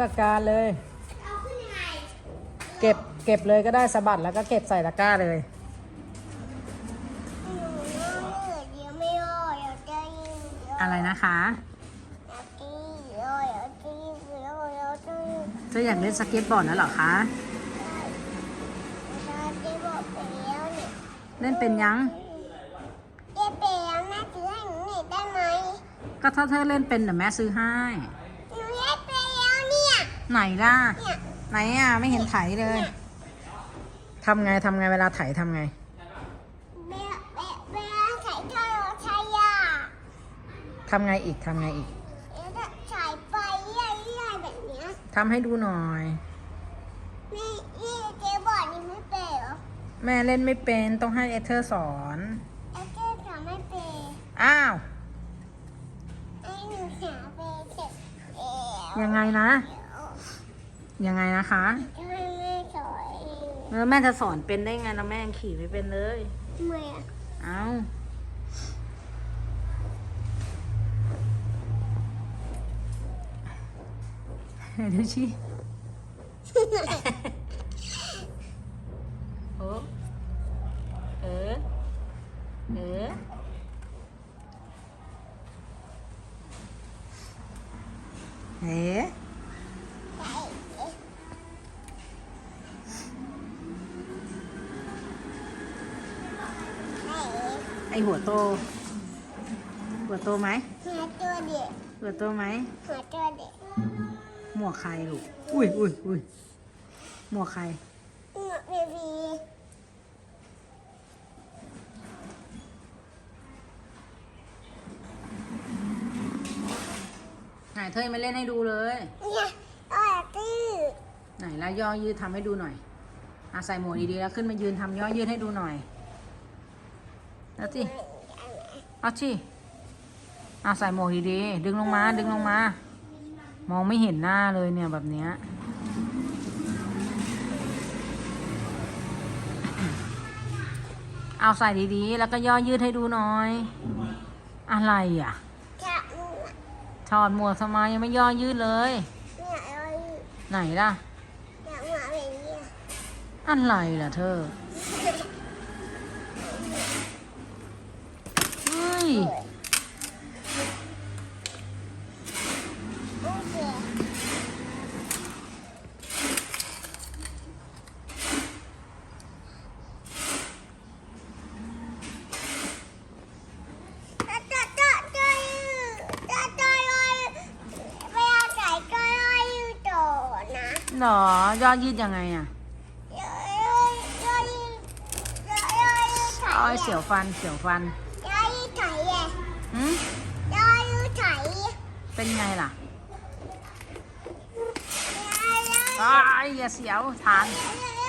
จัดการเลยเอาขึ้นยังไงเก็บเก็บเลยก็ได้สะบัดแล้วก็เก็บใส่ตะกร้าเลยหนูเหนื่อยเดี๋ยวไม่รอเดี๋ยวจะยิงเดี๋ยวอะไรนะคะเดี๋ยวจะยิงเดี๋ยวเดี๋ยวจะยิงเดี๋ยวเดี๋ยวจะยิงเธออยากเล่นสเก็ตบอร์ดแล้วเหรอคะเราจะบอกไปแล้วเนี่ยเล่นเป็นยังเจ๊เปียแม่ซื้อให้หนูหน่อยได้ไหมก็ถ้าเธอเล่นเป็นเดี๋ยวแม่ซื้อให้ หนูเจ๊ไปแล้วเนี่ย ไหนล่ะเนี่ยไหนอะ ไม่เห็นไถเลยทำไงทำไงเวลาไถทำไงเบลเบลเบลใส่ท่อรถใช้ยาทำไงอีกทำไงอีกแล้วก็ใส่ไปเรื่อยๆแบบเนี้ยทำให้ดูหน่อยนี่นี่เจ๊บอกนี่ไม่เป็นเหรอแม่เล่นไม่เป็นต้องให้เอเธอร์สอนไอ้เจ๊ทำไม่เป็นอ้าวไอ้หนูหาไปเสร็จแล้วยังไงนะ ยังไงนะคะทำไมไม่สอนเองแล้วแม่จะสอนเป็นได้ไงนะแม่ยังขี่ไม่เป็นเลย ทำไมอะเอาดูชิโอ้เออ เออ เอ๊ ไอหัวโต หัวโตไหมหัวตัวเด็กหัวโตไหมหัวตัวเด็กหมวกใครลูก อุ้ยอุ้ยอุ้ยหมวกใครหัวเบบีไหนเธอยังไม่เล่นให้ดูเลยเนี่ยตัวตื้อไหนแล้วย่อยืดทำให้ดูหน่อยอาใส่หมวกดีๆแล้วขึ้นมายืนทำย่อยืดให้ดูหน่อย แล้วสิเอาสิอาใส่หมวกดีๆดึงลงมา ดึงลงมา มองไม่เห็นหน้าเลยเนี่ยแบบเนี้ยเอาใส่ดีๆ แล้วก็ย่อยืดให้ดูหน่อย อะไรอะจะหัวถอดหมวกทำไมยังไม่ย่อยืดเลยเนี่ยเอาไหนล่ะเนี่ยหัวแบบนี้อะไรล่ะเธอ เฮ้ยโอเคจะจะจ หืมลอยไถเป็นไงล่ะลอยลอยอ้ายอย่าเสียวทานลอย